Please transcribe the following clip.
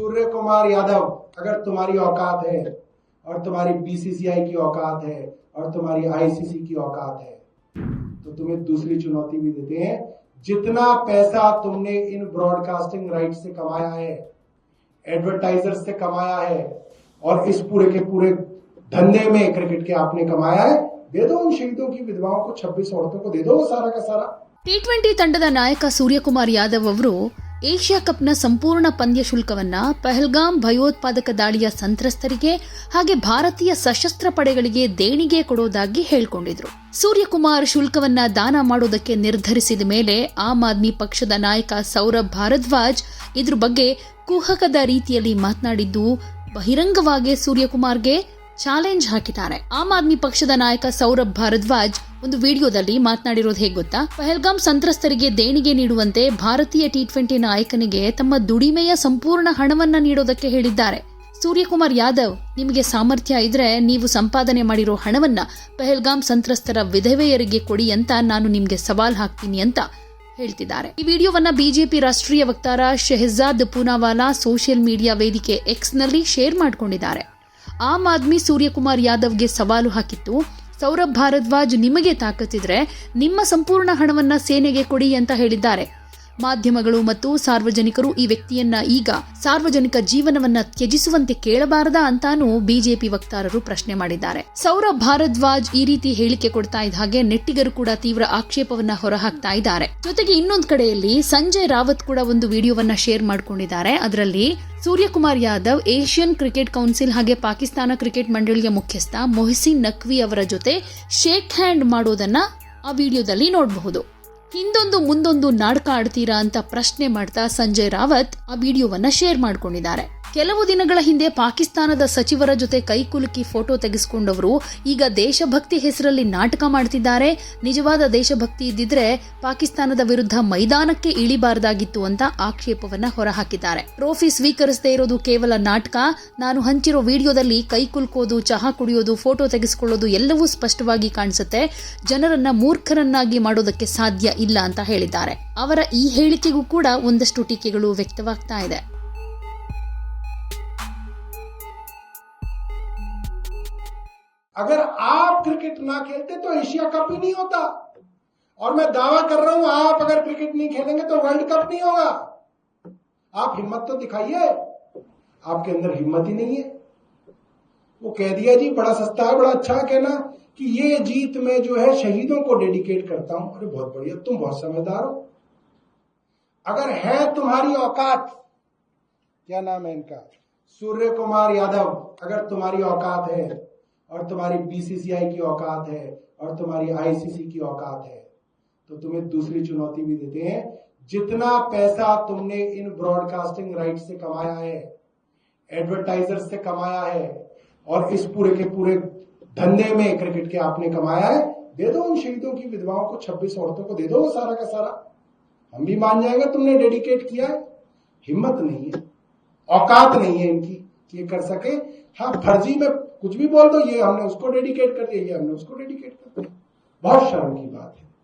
सूर्य कुमार यादव अगर तुम्हारी औकात है और तुम्हारी बीसीसीआई की औकात है और तुम्हारी आईसीसी की औकात है तो तुम्हें दूसरी चुनौती भी देते हैं जितना पैसा तुमने इन ब्रॉडकास्टिंग राइट से कमाया है एडवर्टाइजर से कमाया है और इस पूरे के पूरे धंधे में क्रिकेट के आपने कमाया है दे दो उन शहीदों की विधवाओं को 26 औरतों को दे दो वो सारा का सारा ಟಿ ಟ್ವೆಂಟಿ ತಂಡದ ನಾಯಕ ಸೂರ್ಯಕುಮಾರ್ ಯಾದವ್ ಅವರು ಏಷ್ಯಾ ಕಪ್ನ ಸಂಪೂರ್ಣ ಪಂದ್ಯ ಶುಲ್ಕವನ್ನ ಪಹಲ್ಗಾಮ್ ಭಯೋತ್ಪಾದಕ ದಾಳಿಯ ಸಂತ್ರಸ್ತರಿಗೆ ಹಾಗೆ ಭಾರತೀಯ ಸಶಸ್ತ್ರ ಪಡೆಗಳಿಗೆ ದೇಣಿಗೆ ಕೊಡೋದಾಗಿ ಹೇಳ್ಕೊಂಡಿದ್ರು. ಸೂರ್ಯಕುಮಾರ್ ಶುಲ್ಕವನ್ನ ದಾನ ಮಾಡೋದಕ್ಕೆ ನಿರ್ಧರಿಸಿದ ಮೇಲೆ ಆಮ್ ಆದ್ಮಿ ಪಕ್ಷದ ನಾಯಕ ಸೌರಭ್ ಭಾರದ್ವಾಜ್ ಇದ್ರ ಬಗ್ಗೆ ಕುಹಕದ ರೀತಿಯಲ್ಲಿ ಮಾತನಾಡಿದ್ದು, ಬಹಿರಂಗವಾಗಿ ಸೂರ್ಯಕುಮಾರ್ಗೆ ಚಾಲೆಂಜ್ ಹಾಕಿದ್ದಾರೆ. ಆಮ್ ಆದ್ಮಿ ಪಕ್ಷದ ನಾಯಕ ಸೌರಭ್ ಭಾರದ್ವಾಜ್ ಒಂದು ವಿಡಿಯೋದಲ್ಲಿ ಮಾತನಾಡಿರೋದು ಹೇಗೆ ಗೊತ್ತಾ? ಪಹಲ್ಗಾಮ್ ಸಂತ್ರಸ್ತರಿಗೆ ದೇಣಿಗೆ ನೀಡುವಂತೆ ಭಾರತೀಯ ಟಿ ಟ್ವೆಂಟಿ ನಾಯಕನಿಗೆ ತಮ್ಮ ದುಡಿಮೆಯ ಸಂಪೂರ್ಣ ಹಣವನ್ನ ನೀಡೋದಕ್ಕೆ ಹೇಳಿದ್ದಾರೆ. ಸೂರ್ಯಕುಮಾರ್ ಯಾದವ್, ನಿಮಗೆ ಸಾಮರ್ಥ್ಯ ಇದ್ರೆ ನೀವು ಸಂಪಾದನೆ ಮಾಡಿರೋ ಹಣವನ್ನ ಪಹಲ್ಗಾಮ್ ಸಂತ್ರಸ್ತರ ವಿಧವೆಯರಿಗೆ ಕೊಡಿ ಅಂತ ನಾನು ನಿಮಗೆ ಸವಾಲ್ ಹಾಕ್ತೀನಿ ಅಂತ ಹೇಳ್ತಿದ್ದಾರೆ. ಈ ವಿಡಿಯೋವನ್ನ ಬಿಜೆಪಿ ರಾಷ್ಟ್ರೀಯ ವಕ್ತಾರ ಶೆಹಜಾದ್ ಪೂನಾವಾಲಾ ಸೋಷಿಯಲ್ ಮೀಡಿಯಾ ವೇದಿಕೆ ಎಕ್ಸ್ನಲ್ಲಿ ಶೇರ್ ಮಾಡಿಕೊಂಡಿದ್ದಾರೆ. ಆಮ್ ಆದ್ಮಿ ಸೂರ್ಯಕುಮಾರ್ ಯಾದವ್ಗೆ ಸವಾಲು ಹಾಕಿತ್ತು. ಸೌರಭ್ ಭಾರದ್ವಾಜ್ ನಿಮಗೆ ತಾಕತ್ತಿದ್ರೆ ನಿಮ್ಮ ಸಂಪೂರ್ಣ ಹಣವನ್ನ ಸೇನೆಗೆ ಕೊಡಿ ಅಂತ ಹೇಳಿದ್ದಾರೆ. ಮಾಧ್ಯಮಗಳು ಮತ್ತು ಸಾರ್ವಜನಿಕರು ಈ ವ್ಯಕ್ತಿಯನ್ನ ಈಗ ಸಾರ್ವಜನಿಕ ಜೀವನವನ್ನ ತ್ಯಜಿಸುವಂತೆ ಕೇಳಬಾರದ ಅಂತಾನೂ ಬಿಜೆಪಿ ವಕ್ತಾರರು ಪ್ರಶ್ನೆ ಮಾಡಿದ್ದಾರೆ. ಸೌರಭ್ ಭಾರದ್ವಾಜ್ ಈ ರೀತಿ ಹೇಳಿಕೆ ಕೊಡ್ತಾ ಇದ್ದ ಹಾಗೆ ನೆಟ್ಟಿಗರು ಕೂಡ ತೀವ್ರ ಆಕ್ಷೇಪವನ್ನ ಹೊರಹಾಕ್ತಾ ಇದ್ದಾರೆ. ಜೊತೆಗೆ ಇನ್ನೊಂದು ಕಡೆಯಲ್ಲಿ ಸಂಜಯ್ ರಾವತ್ ಕೂಡ ಒಂದು ವಿಡಿಯೋವನ್ನ ಶೇರ್ ಮಾಡಿಕೊಂಡಿದ್ದಾರೆ. ಅದರಲ್ಲಿ Suryakumar Yadav, Asian cricket council ಹಾಗೆ ಪಾಕಿಸ್ತಾನ ಕ್ರಿಕೆಟ್ ಮಂಡಳಿಯ ಮುಖ್ಯಸ್ಥ ಮೊಹಸಿನ್ ನಕ್ವಿ ಅವರ ಜೊತೆ ಶೇಕ್ ಹ್ಯಾಂಡ್ ಮಾಡೋದನ್ನ ಆ ವಿಡಿಯೋದಲ್ಲಿ ನೋಡಬಹುದು. ಹಿಂದೊಂದು ಮುಂದೊಂದು ನಾಟಕ ಆಡ್ತೀರಾ ಅಂತ ಪ್ರಶ್ನೆ ಮಾಡ್ತಾ ಸಂಜಯ್ ರಾವತ್ ಆ ವಿಡಿಯೋವನ್ನ ಶೇರ್ ಮಾಡ್ಕೊಂಡಿದ್ದಾರೆ. ಕೆಲವು ದಿನಗಳ ಹಿಂದೆ ಪಾಕಿಸ್ತಾನದ ಸಚಿವರ ಜೊತೆ ಕೈಕುಲುಕಿ ಫೋಟೋ ತೆಗೆಸಿಕೊಂಡವರು ಈಗ ದೇಶಭಕ್ತಿ ಹೆಸರಲ್ಲಿ ನಾಟಕ ಮಾಡ್ತಿದ್ದಾರೆ. ನಿಜವಾದ ದೇಶಭಕ್ತಿ ಇದ್ದಿದ್ರೆ ಪಾಕಿಸ್ತಾನದ ವಿರುದ್ಧ ಮೈದಾನಕ್ಕೆ ಇಳಿಬಾರದಾಗಿತ್ತು ಅಂತ ಆಕ್ಷೇಪವನ್ನ ಹೊರಹಾಕಿದ್ದಾರೆ. ಟ್ರೋಫಿ ಸ್ವೀಕರಿಸದೇ ಇರೋದು ಕೇವಲ ನಾಟಕ. ನಾನು ಹಂಚಿರೋ ವಿಡಿಯೋದಲ್ಲಿ ಕೈ ಕುಲ್ಕೋದು ಚಹಾ ಕುಡಿಯೋದು, ಫೋಟೋ ತೆಗೆಸಿಕೊಳ್ಳೋದು ಎಲ್ಲವೂ ಸ್ಪಷ್ಟವಾಗಿ ಕಾಣಿಸುತ್ತೆ. ಜನರನ್ನ ಮೂರ್ಖರನ್ನಾಗಿ ಮಾಡೋದಕ್ಕೆ ಸಾಧ್ಯ ಇಲ್ಲ ಅಂತ ಹೇಳಿದ್ದಾರೆ. ಅವರ ಈ ಹೇಳಿಕೆಗೂ ಕೂಡ ಒಂದಷ್ಟು ಟೀಕೆಗಳು ವ್ಯಕ್ತವಾಗ್ತಾ ಇದೆ. अगर आप क्रिकेट ना खेलते तो एशिया कप ही नहीं होता। और मैं दावा कर रहा हूँ, आप अगर क्रिकेट नहीं खेलेंगे तो वर्ल्ड कप नहीं होगा। आप हिम्मत तो दिखाइए। आपके अंदर हिम्मत ही नहीं है। वो कह दिया, जी, बड़ा सस्ता है, बड़ा अच्छा है। कहना कि ये जीत में जो है शहीदों को डेडिकेट करता हूँ। अरे, बहुत बढ़िया, तुम बहुत समझदार हो। अगर है तुम्हारी औकात, क्या नाम है इनका? सूर्य कुमार यादव, अगर तुम्हारी औकात है। और तुम्हारी बीसीसीआई की औकात है, और तुम्हारी आईसीसी की औकात है। तो तुम्हें दूसरी चुनौती भी देते हैं। जितना पैसा तुमने इन ब्रॉडकास्टिंग राइट से कमाया है एडवर्टाइजर से कमाया है, और इस पूरे के पूरे धंधे में क्रिकेट के आपने कमाया है, दे दो उन शहीदों की, विधवाओं को 26 औरतों को, दे दो वो सारा का सारा। हम भी मान जाएँगे तुमने डेडिकेट किया है। हिम्मत नहीं है, औकात नहीं है इनकी। ये कर सके। हाँ फर्जी में कुछ भी बोल दो, ये हमने उसको डेडिकेट कर दिया, ये हमने उसको डेडिकेट कर दिया। बहुत शर्म की बात है।